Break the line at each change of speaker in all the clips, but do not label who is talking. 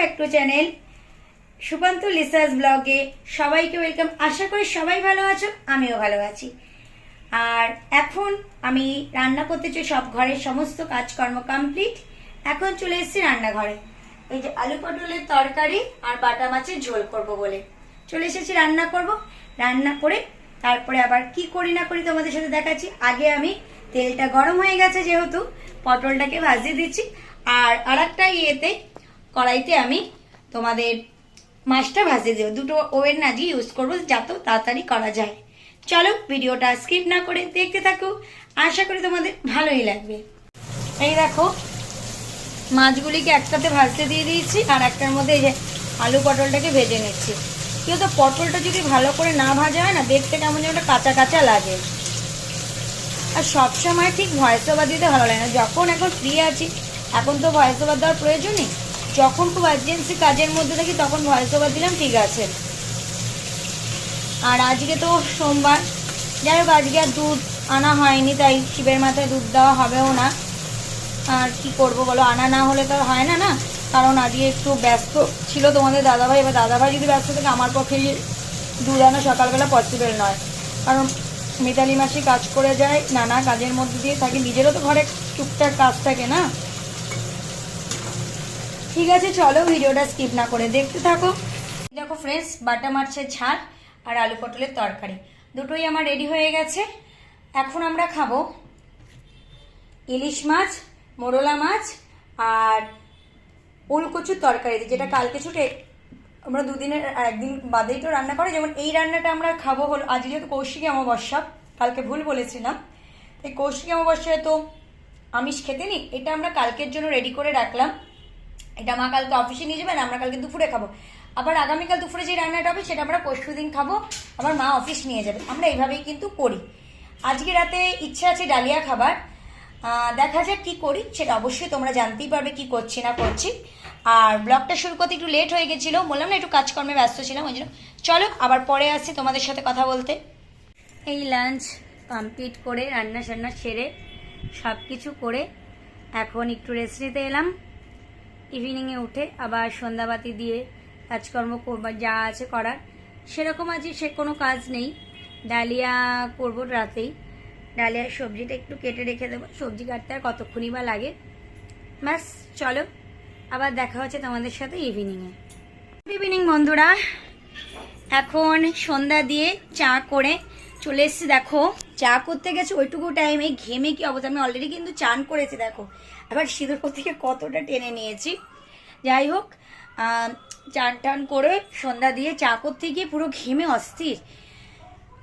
Back to channel Sukanta লিসার্স ব্লগে সবাইকে ওয়েলকাম আশা করি সবাই ভালো আছো, আমিও ভালো আছি। আর এখন আমি রান্না করতে চাই সব ঘরের সমস্ত কাজকর্ম কমপ্লিট এখন চলে এসেছি রান্নাঘরে। এই যে আলু পটলের তরকারি আর বাটা মাছের ঝোল করব বলে। চলে এসেছি রান্না করব। রান্না করে তারপরে আবার কি করি না করি তোমাদের সাথে দেখাচ্ছি। আগে আমি তেলটা গরম হয়ে গেছে যেহেতু, পটলটাকে ভাজিয়ে দিচ্ছি। আর আর একটা ইয়েতে কড়াইতে আমি তোমাদের মাছটা ভাজিয়ে দেবো। দুটো ওভেন নাজি ইউজ করব যাতে তাড়াতাড়ি করা যায়। চলো ভিডিওটা স্কিপ না করে দেখতে থাকো। আশা করি তোমাদের ভালোই লাগবে। এই দেখো, মাছগুলিকে একটাতে ভাজতে দিয়ে দিয়েছি আর একটার মধ্যে এই যে আলু পটলটাকে ভেজে নিচ্ছি। কেউ তো পটলটা যদি ভালো করে না ভাজা হয় না, দেখতে কেমন যেন কাঁচা কাঁচা লাগে। আর সবসময় ঠিক ভয়েস ওভার দিতে ভালো লাগে না। যখন এখন ফ্রি আছি, এখন তো ভয়েস ওভার দেওয়ার প্রয়োজন নেই যখন খুব আর্জেন্সি কাজের মধ্যে থাকি, তখন ভয়েস ওভার দিলাম, ঠিক আছে। আর আজকে তো সোমবার। যাই হোক, আজকে আর দুধ আনা হয়নি, তাই শিবের মাথায় দুধ দেওয়া হবেও না। আর কি করব বলো, আনা না হলে তো হয় না না? কারণ আজকে একটু ব্যস্ত ছিল তোমাদের দাদাভাই। এবার দাদাভাই যদি ব্যস্ত থাকে, আমার পক্ষে দুধ আনা সকালবেলা পসিবল নয়। কারণ মিতালি মাসি কাজ করে যায়, নানা কাজের মধ্যে দিয়ে থাকে, নিজেরও তো ঘরে টুকটাক কাজ থাকে না। ঠিক আছে, চলো ভিডিওটা স্কিপ না করে দেখতে থাকো। দেখো ফ্রেন্ডস বাটা মাছের ঝাল আর আলু পটলের তরকারি। দুটোই আমার রেডি হয়ে গেছে। এখন আমরা খাব ইলিশ মাছ, মোরলা মাছ আর ওলকচুর তরকারি। যেটা কালকে ছুটে আমরা দুদিনের, একদিন বাদেই তো রান্না করে। যেমন এই রান্নাটা আমরা খাব হলো, আজ যেহেতু কৌশিকী অমাবস্যা, কালকে ভুল বলেছিলাম। এই কৌশিকী অমাবস্যায় তো আমিষ খেতে নি এটা আমরা কালকের জন্য রেডি করে রাখলাম। এটা মা কালকে অফিসে নিয়ে যাবেন, আমরা কালকে দুপুরে খাব। আবার আগামীকাল দুপুরে যে রান্নাটা হবে, সেটা আমরা পরশু দিন খাব, আবার মা অফিস নিয়ে যাবে। আমরা এইভাবেই কিন্তু করি। আজকে রাতে ইচ্ছা আছে ডালিয়া খাবার। দেখা যাক কি করি, সেটা অবশ্যই তোমরা জানতেই পারবে কি করছি না করছি। আর ব্লগটা শুরু করতে একটু লেট হয়ে গেছিল, বললাম না একটু কাজকর্মে ব্যস্ত ছিলাম, ওই জন্য। চলো, আবার পরে আসছি তোমাদের সাথে কথা বলতে। এই লাঞ্চ কমপ্লিট করে রান্না সান্না সেরে সব কিছু করে, এখন একটু রেস্ট নিতে এলাম। ইভিনিংয়ে উঠে আবার সন্ধ্যাবাতি দিয়ে কাজকর্ম যা আছে করার। সেরকম আজ সে কোনো কাজ নেই। ডালিয়া করব রাতেই। ডালিয়ার সবজিটা একটু কেটে রেখে দেবো। সবজি কাটতে আর কতক্ষণই বা লাগে। ব্যাস, চলো। আবার দেখা হচ্ছে তোমাদের সাথে ইভিনিংয়ে গুড ইভিনিং বন্ধুরা। এখন সন্ধ্যা দিয়ে চা করে চলে এসেছি, দেখো। চা করতে গেছে, ওইটুকু টাইমে ঘেমে কি অবস্থা? আমি অলরেডি কিন্তু চান করেছি, দেখো। আবার সিঁদুর থেকে কতটা টেনে নিয়েছি। যাই হোক চান টান করে সন্ধ্যা দিয়ে চা করতে গিয়ে পুরো ঘেমে অস্থির।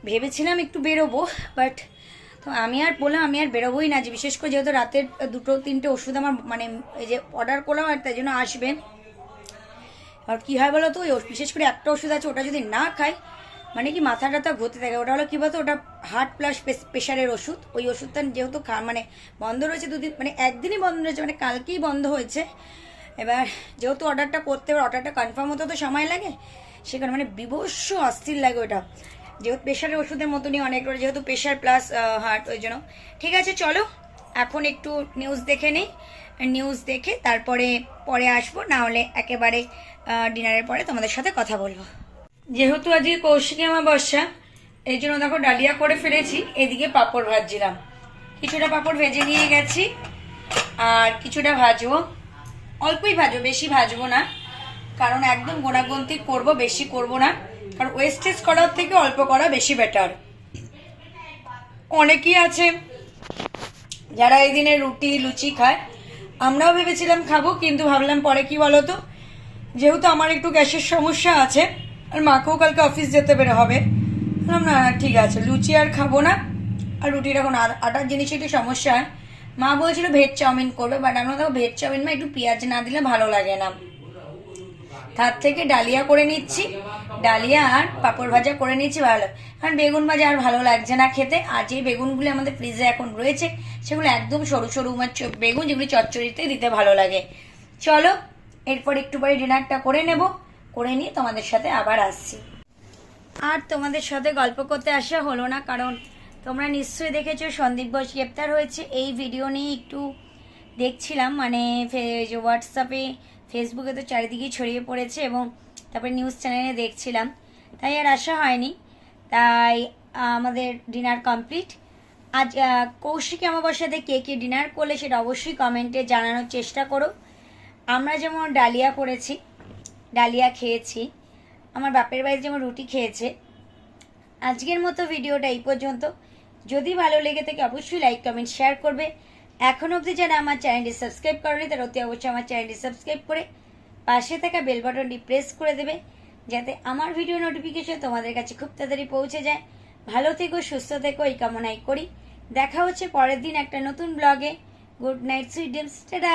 ভেবেছিলাম একটু বেরোবো বাট তো আমি আর বললাম, আমি আর বেরোবোই না যে, বিশেষ করে যেহেতু রাতের দুটো, তিনটে ওষুধ আমার মানে এই যে অর্ডার করলাম আর তাই জন্য আসবে। আর কী হয় বলো তো ওই বিশেষ করে একটা ওষুধ আছে, ওটা যদি না খাই মানে কি মাথা টাথা ঘুরতে থাকে। ওটা হলো কী বলতো, ওটা হার্ট প্লাস প্রেশারের ওষুধ। ওই ওষুধটা যেহেতু খা মানে বন্ধ রয়েছে দুদিন মানে একদিনই বন্ধ রয়েছে মানে কালকেই বন্ধ হয়েছে। এবার যেহেতু অর্ডারটা করতে হবে অর্ডারটা কনফার্ম হতে তো সময় লাগে সেখানে মানে বিভস্য অস্থির লাগে ওটা। যেহেতু প্রেশারের ওষুধের মতনই অনেক যেহেতু প্রেশার প্লাস হার্ট ওই জন্য। ঠিক আছে, চলো, এখন একটু নিউজ দেখে নিই। নিউজ দেখে তারপরে, পরে আসব, না হলে একেবারে ডিনারের পরে তোমাদের সাথে কথা বলব। যেহেতু আজকে কৌশিকী আমার বর্ষা এই জন্য দেখো ডালিয়া করে ফেলেছি, এদিকে পাঁপড় ভাজছিলাম। কিছুটা পাঁপড় ভেজে নিয়ে গেছি, আর কিছুটা ভাজবো। অল্পই ভাজবো, বেশি ভাজবো না, কারণ একদম গোনাগুন্তি করব, বেশি করব না, কারণ ওয়েস্টেজ করার থেকে অল্প করা বেশি বেটার অনেকেই আছে যারা এই দিনে রুটি, লুচি খায়। আমরাও ভেবেছিলাম খাব, কিন্তু ভাবলাম পরে কি বলো তো যেহেতু আমার একটু গ্যাসের সমস্যা আছে আর মাকেও কালকে অফিস যেতে বের হবে। বললাম, না, ঠিক আছে, লুচি আর খাব না। আর রুটির এখন আটার জিনিস একটু সমস্যা। হয় মা বলছিল ভেজ চাউমিন করবে বাট আমরা দেখো ভেজ চাউমিন মা একটু পেঁয়াজ না দিলে ভালো লাগে না। তার থেকে ডালিয়া করে নিচ্ছি। ডালিয়া আর পাঁপড় ভাজা করে নিচ্ছি, ভালো কারণ বেগুন ভাজা আর ভালো লাগছে না খেতে। আর যে বেগুনগুলি আমাদের ফ্রিজে এখন রয়েছে, সেগুলো একদম সরু সরু বেগুন যেগুলি চচ্চড়িতে দিতে ভালো লাগে। চলো, এরপর একটু পরে ডিনারটা করে নেব। করে নিয়ে তোমাদের সাথে আবার আসছি। আর তোমাদের সাথে গল্প করতে আসা হলো না, কারণ তোমরা নিশ্চয়ই দেখেছ সন্দীপ ঘোষ গ্রেপ্তার হয়েছে। এই ভিডিও নিয়ে একটু দেখছিলাম মানে হোয়াটসঅ্যাপে ফেসবুকে তো চারিদিকেই ছড়িয়ে পড়েছে এবং তারপরে নিউজ চ্যানেলে দেখছিলাম। তাই আর আসা হয়নি। তাই আমাদের ডিনার কমপ্লিট আজ কৌশিক অমাবস্যাতে কে কে ডিনার করলে সেটা অবশ্যই কমেন্টে জানানোর চেষ্টা করো। আমরা যেমন ডালিয়া করেছি ডালিয়া খেয়েছি। আমার বাপের বাড়িতে যেমন রুটি খেয়েছে। আজকের মতো ভিডিওটা এই পর্যন্ত। যদি ভালো লেগে থাকে অবশ্যই লাইক কমেন্ট শেয়ার করবে। এখন অবধি যারা আমার চ্যানেলটি সাবস্ক্রাইব করেনি, তারা অতি অবশ্যই আমার চ্যানেলটি সাবস্ক্রাইব করে পাশে থাকা বেল বাটনটি প্রেস করে দেবে, যাতে আমার ভিডিও নোটিফিকেশন তোমাদের কাছে খুব তাড়াতাড়ি পৌঁছে যায়। ভালো থেকো, সুস্থ থেকো, এই কামনাই করি। দেখা হচ্ছে পরের দিন একটা নতুন ব্লগে good night sweet dreams tata